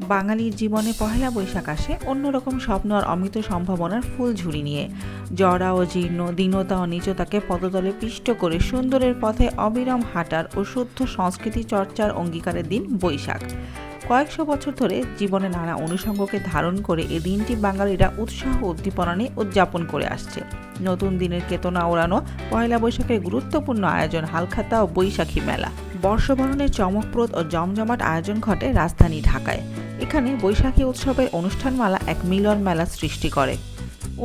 বাঙালির জীবনে পহেলা বৈশাখ আসে অন্যরকম স্বপ্ন আর অমৃত সম্ভাবনার ফুল ঝুড়ি নিয়ে। জরা ও জীর্ণ, দীনতা ও নিচতাকে পদতলে পিষ্ট করে সুন্দরের পথে অবিরাম হাঁটার ও শুদ্ধ সংস্কৃতি চর্চার অঙ্গীকারের দিন বৈশাখ। কয়েকশো বছর ধরে জীবনে নানা অনুষঙ্গকে ধারণ করে এই দিনটি বাঙালিরা উৎসাহ উদ্দীপনা নিয়ে উদযাপন করে আসছে। নতুন দিনের কেতনা ওড়ানো পয়লা বৈশাখের গুরুত্বপূর্ণ আয়োজন হালখাতা ও বৈশাখী মেলা। বর্ষবরণের চমকপ্রদ ও জমজমাট আয়োজন ঘটে রাজধানী ঢাকায়। এখানে বৈশাখী উৎসবের অনুষ্ঠানমালা এক মিলন মেলা সৃষ্টি করে।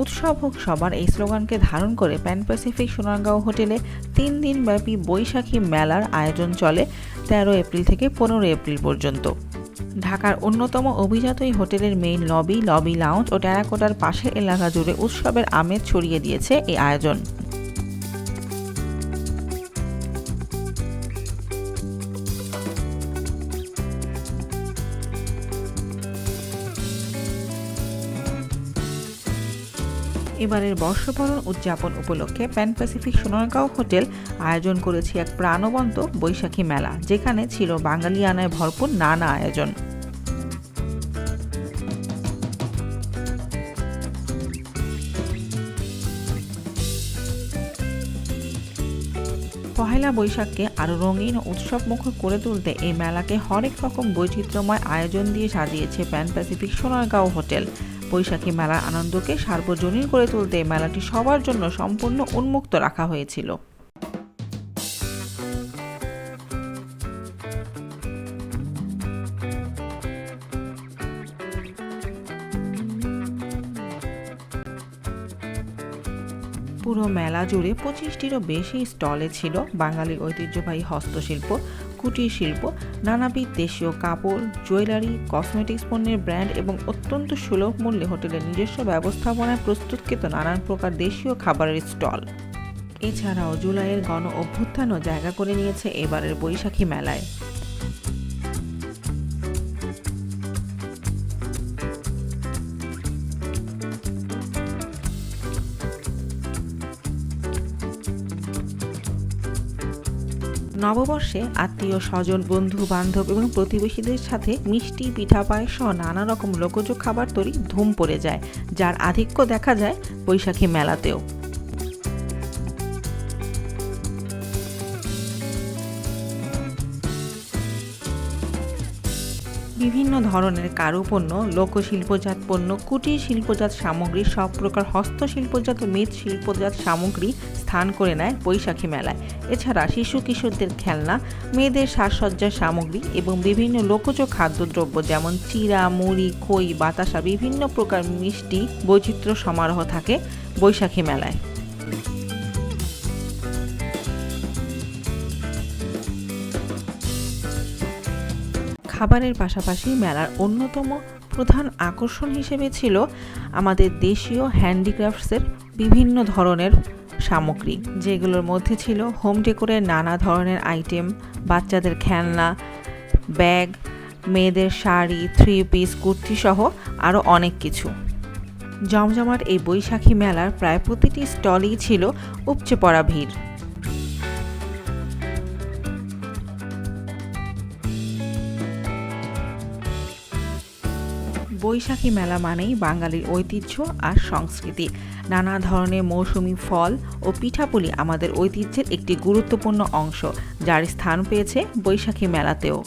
উৎসব হোক সবার, এই স্লোগানকে ধারণ করে প্যান প্যাসিফিক সোনারগাঁও হোটেলে তিন দিনব্যাপী বৈশাখী মেলার আয়োজন চলে তেরো এপ্রিল থেকে পনেরো এপ্রিল পর্যন্ত। ঢাকার অন্যতম অভিজাত এই হোটেলের মেইন লবি লবি লাউঞ্জ ও টেরাকোটার পাশের এলাকা জুড়ে উৎসবের আমেজ ছড়িয়ে দিয়েছে এই আয়োজন। এবারের বর্ষবরণ উদযাপন উপলক্ষে প্যান প্যাসিফিক সোনারগাঁও হোটেল আয়োজন করেছে এক প্রাণবন্ত বৈশাখী মেলা, যেখানে ছিল বাঙালিয়ানায় ভরপুর নানা আয়োজন। পহেলা বৈশাখকে আরও রঙিন ও উৎসবমুখর করে তুলতে এই মেলাকে হরেক রকম বৈচিত্র্যময় আয়োজন দিয়ে সাজিয়েছে প্যান প্যাসিফিক সোনারগাঁও হোটেল। বৈশাখী মেলার আনন্দকে সার্বজনীন করে তুলতে মেলাটি সবার জন্য সম্পূর্ণ উন্মুক্ত রাখা হয়েছিল। পুরো মেলা জুড়ে পঁচিশটিরও বেশি স্টলে ছিল বাঙালির ঐতিহ্যবাহী হস্তশিল্প। কুটির শিল্প, নানাবিধ দেশীয় কাপড়, জুয়েলারি, কসমেটিক্স পণ্যের ব্র্যান্ড এবং অত্যন্ত সুলভ মূল্যে হোটেলের নিজস্ব ব্যবস্থাপনায় প্রস্তুতকৃত নানান প্রকার দেশীয় খাবারের স্টল। এছাড়াও জুলাইয়ের গণ অভ্যুত্থানও জায়গা করে নিয়েছে এবারের বৈশাখী মেলায়। নববর্ষে আত্মীয় স্বজন, বন্ধু, বান্ধব এবং প্রতিবেশীদের সাথে মিষ্টি, পিঠা পায়েস সহ নানা রকম লোকজ খাবার তৈরি ধুম পড়ে যায়, যার আধিক্য দেখা যায় বৈশাখী মেলাতেও। বিভিন্ন ধরনের কারুপণ্য, লোকশিল্পজাত পণ্য, কুটির শিল্পজাত সামগ্রী, সব প্রকার হস্তশিল্পজাত ও মৃৎ শিল্পজাত সামগ্রী স্থান করে নেয় বৈশাখী মেলায়। এছাড়া শিশু কিশোরদের খেলনা, মেয়েদের সাজসজ্জার সামগ্রী এবং বিভিন্ন লোকজ খাদ্যদ্রব্য যেমন চিরা, মুড়ি, খই, বাতাসা, বিভিন্ন প্রকার মিষ্টি বৈচিত্র্য সমারোহ থাকে বৈশাখী মেলায়। খাবারের পাশাপাশি মেলার অন্যতম প্রধান আকর্ষণ হিসেবে ছিল আমাদের দেশীয় হ্যান্ডিক্রাফটসের বিভিন্ন ধরনের সামগ্রী, যেগুলোর মধ্যে ছিল হোম ডেকোরের নানা ধরনের আইটেম, বাচ্চাদের খেলনা, ব্যাগ, মেয়েদের শাড়ি থ্রি পিস কুর্তি সহ আরও অনেক কিছু। জমজমাট এই বৈশাখী মেলার প্রায় প্রতিটি স্টলেই ছিল উপচে পড়া ভিড়। বৈশাখী মেলা মানেই বাঙালির ঐতিহ্য আর সংস্কৃতি। নানা ধরনের মৌসুমি ফল ও পিঠাপুলি আমাদের ঐতিহ্যের একটি গুরুত্বপূর্ণ অংশ, যার স্থান পেয়েছে বৈশাখী মেলাতেও।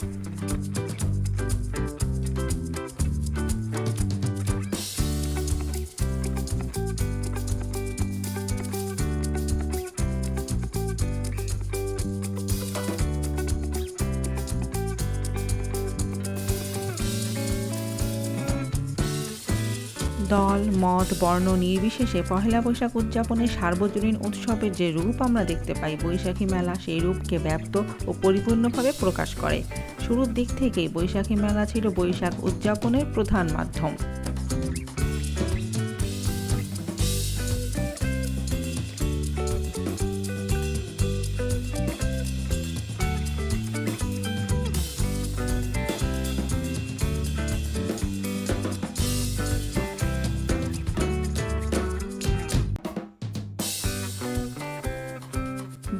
দল, মত, বর্ণ নির্বিশেষে পহেলা বৈশাখ উদযাপনের সার্বজনীন উৎসবের যে রূপ আমরা দেখতে পাই বৈশাখী মেলা, সেই রূপকে ব্যপ্ত ও পরিপূর্ণভাবে প্রকাশ করে। শুরুর দিক থেকেই বৈশাখী মেলা ছিল বৈশাখ উদযাপনের প্রধান মাধ্যম।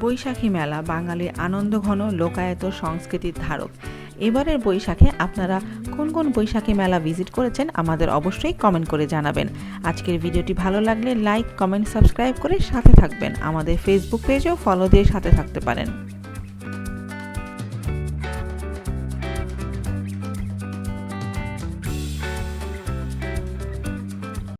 বৈশাখী মেলা বাঙালির আনন্দঘন লোকায়ত সংস্কৃতির ধারক। এবারের বৈশাখে আপনারা কোন কোন বৈশাখী মেলা ভিজিট করেছেন আমাদের অবশ্যই কমেন্ট করে জানাবেন। আজকের ভিডিওটি ভালো লাগলে লাইক, কমেন্ট, সাবস্ক্রাইব করে সাথে থাকবেন। আমাদের ফেসবুক পেজেও ফলো দিয়ে সাথে থাকতে পারেন।